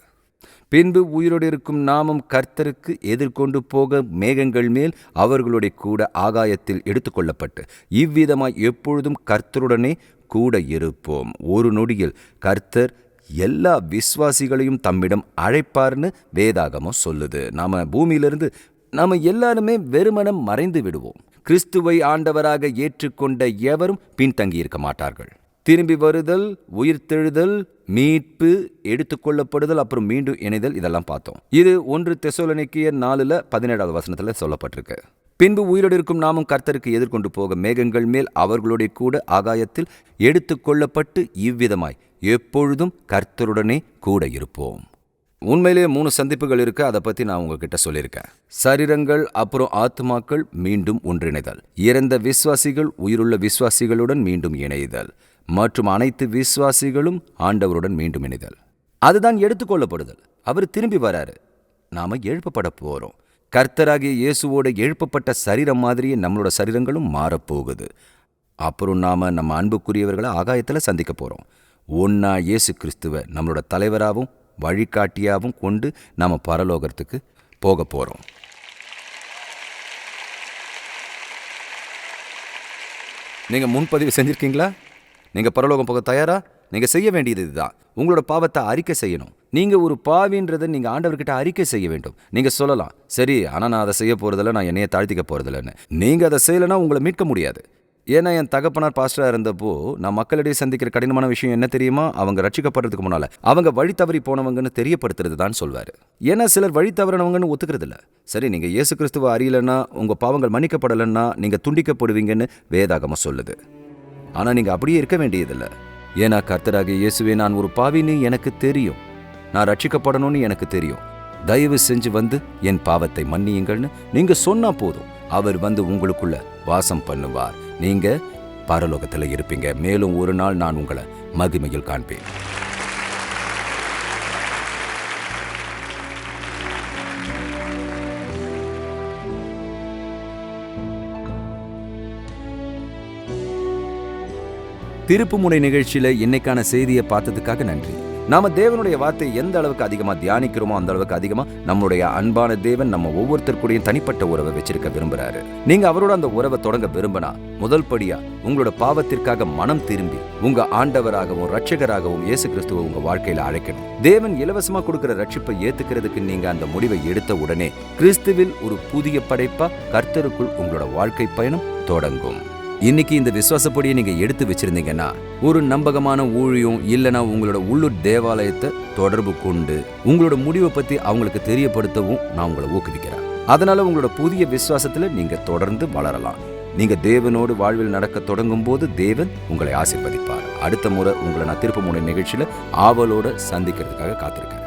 பின்பு உயிரோடு இருக்கும் நாமும் கர்த்தருக்கு எதிர்கொண்டு போக மேகங்கள் மேல் அவர்களுடைய கூட ஆகாயத்தில் எடுத்துக்கொள்ளப்பட்டு இவ்விதமாய் எப்பொழுதும் கர்த்தருடனே கூட இருப்போம். ஒரு நொடியில் கர்த்தர் எல்லா விசுவாசிகளையும் தம்மிடம் அழைப்பார்னு வேதாகமம் சொல்லுது. நாம பூமியிலிருந்து நாம எல்லாருமே வெறுமனம் மறைந்து விடுவோம். கிறிஸ்துவை ஆண்டவராக ஏற்றுக்கொண்ட எவரும் பின்தங்கி இருக்க மாட்டார்கள். திரும்பி வருதல் உயிர்த்தெழுதல் மீட்பு எடுத்துக்கொள்ளப்படுதல் அப்புறம் மீண்டும் இணைதல் இதெல்லாம் பார்த்தோம். இது ஒன்று தெசோலனிக்கியர் நாலுல பதினேழாவது வசனத்துல சொல்லப்பட்டிருக்கு. பின்பு உயிரோடு இருக்கும் நாமும் கர்த்தருக்கு எதிர்கொண்டு போக மேகங்கள் மேல் அவர்களுடைய கூட ஆகாயத்தில் எடுத்துக்கொள்ளப்பட்டு இவ்விதமாய் எப்பொழுதும் கர்த்தருடனே கூட இருப்போம். உண்மையிலேயே மூணு சந்திப்புகள் இருக்கு அதை பத்தி நான் உங்ககிட்ட சொல்லியிருக்கேன். சரீரங்கள் அப்புறம் ஆத்மாக்கள் மீண்டும் ஒன்றிணைதல். இறந்த விசுவாசிகள் உயிருள்ள விசுவாசிகளுடன் மீண்டும் இணைதல். மற்றும் அனைத்து விசுவாசிகளும் ஆண்டவருடன் மீண்டும் இணைதல். அதுதான் எடுத்துக்கொள்ளப்படுதல் அவர் திரும்பி வராரு. நாம எழுப்பப்பட போறோம். கர்த்தராகிய இயேசுவோட எழுப்பப்பட்ட சரீரம் மாதிரியே நம்மளோட சரீரங்களும் மாறப்போகுது. அப்புறம் நாம் நம்ம அன்புக்குரியவர்களை ஆகாயத்தில் சந்திக்க போகிறோம் ஒன்னா இயேசு கிறிஸ்துவ நம்மளோட தலைவராகவும் வழிகாட்டியாகவும் கொண்டு நாம் பரலோகத்துக்கு போக போகிறோம் நீங்கள் முன்பதிவு செஞ்சுருக்கீங்களா? நீங்கள் பரலோகம் போக தயாரா? நீங்க செய்ய வேண்டியது இதுதான். உங்களோட பாவத்தை அறிக்கை செய்யணும். நீங்க ஒரு பாவின்றதை நீங்கள் ஆண்டவர்கிட்ட அறிக்கை செய்ய வேண்டும். நீங்க சொல்லலாம் சரி ஆனா நான் அதை செய்ய போகிறதில்ல நான் என்னைய தாழ்த்திக்க போகிறதில்லன்னு நீங்க அதை செய்யலைன்னா உங்களை மீட்க முடியாது. ஏன்னா என் தகப்பனார் பாஸ்டராக இருந்தப்போ நான் மக்களிடையே சந்திக்கிற கடினமான விஷயம் என்ன தெரியுமா? அவங்க ரட்சிக்கப்படுறதுக்கு முன்னால். அவங்க வழி தவறி போனவங்கன்னு தெரியப்படுத்துறது தான் சொல்வார். ஏன்னா சிலர் வழி தவறினவங்கன்னு ஒத்துக்கிறதில்ல. சரி நீங்கள் இயேசு கிறிஸ்துவ அறியலைன்னா உங்க பாவங்கள் மன்னிக்கப்படலைன்னா நீங்க துண்டிக்கப்படுவீங்கன்னு வேதாகமாக சொல்லுது. ஆனா நீங்க அப்படியே இருக்க வேண்டியதில்லை. ஏன்னா கர்த்தராக இயேசுவே நான் ஒரு பாவின்னு எனக்கு தெரியும். நான் ரட்சிக்கப்படணும்னு எனக்கு தெரியும். தயவு செஞ்சு வந்து என் பாவத்தை மன்னியுங்கள்னு நீங்க சொன்னா போதும். அவர் வந்து உங்களுக்குள்ள வாசம் பண்ணுவார். நீங்க பரலோகத்தில் இருப்பீங்க. மேலும் ஒரு நாள் நான் உங்களை மகிமையில் காண்பேன். திருப்புமுனை நிகழ்ச்சியில இன்னைக்கான செய்தியை பார்த்ததுக்காக நன்றி. நாம தேவனுடைய வார்த்தை எந்த அளவுக்கு அதிகமா தியானிக்கிறோமோ அந்த அளவுக்கு அதிகமா நம்மளுடைய அன்பான தேவன் நம்ம ஒவ்வொருத்தருக்கூடையும் தனிப்பட்ட உறவை வச்சிருக்க விரும்புறாரு. நீங்க அவரோட அந்த உறவை தொடங்க விரும்பினா முதல் படியா உங்களோட பாவத்திற்காக மனம் திரும்பி உங்க ஆண்டவராகவும் ரட்சகராகவும் இயேசு கிறிஸ்துவ உங்க வாழ்க்கையில அழைக்கணும். தேவன் இலவசமா கொடுக்கிற ரட்சிப்பை ஏத்துக்கிறதுக்கு நீங்க அந்த முடிவை எடுத்த உடனே கிறிஸ்துவில் ஒரு புதிய படைப்பா கர்த்தருக்குள் உங்களோட வாழ்க்கை பயணம் தொடங்கும். இன்னைக்கு இந்த விசுவாசப்படியை நீங்க எடுத்து வச்சிருந்தீங்கன்னா ஒரு நம்பகமான ஊழியம் இல்லனா உங்களோட உள்ளூர் தேவாலயத்தை தொடர்பு கொண்டு உங்களோட முடிவை பத்தி அவங்களுக்கு தெரியப்படுத்தவும் நான் உங்களை ஊக்குவிக்கிறேன். அதனால உங்களோட புதிய விசுவாசத்துல நீங்க தொடர்ந்து வளரலாம். நீங்க தேவனோடு வாழ்வில் நடக்க தொடங்கும் போது தேவன் உங்களை ஆசிர்வதிப்பார். அடுத்த முறை உங்களை நான் திருப்பமுனை நிகழ்ச்சியில ஆவலோட சந்திக்கிறதுக்காக காத்திருக்கேன்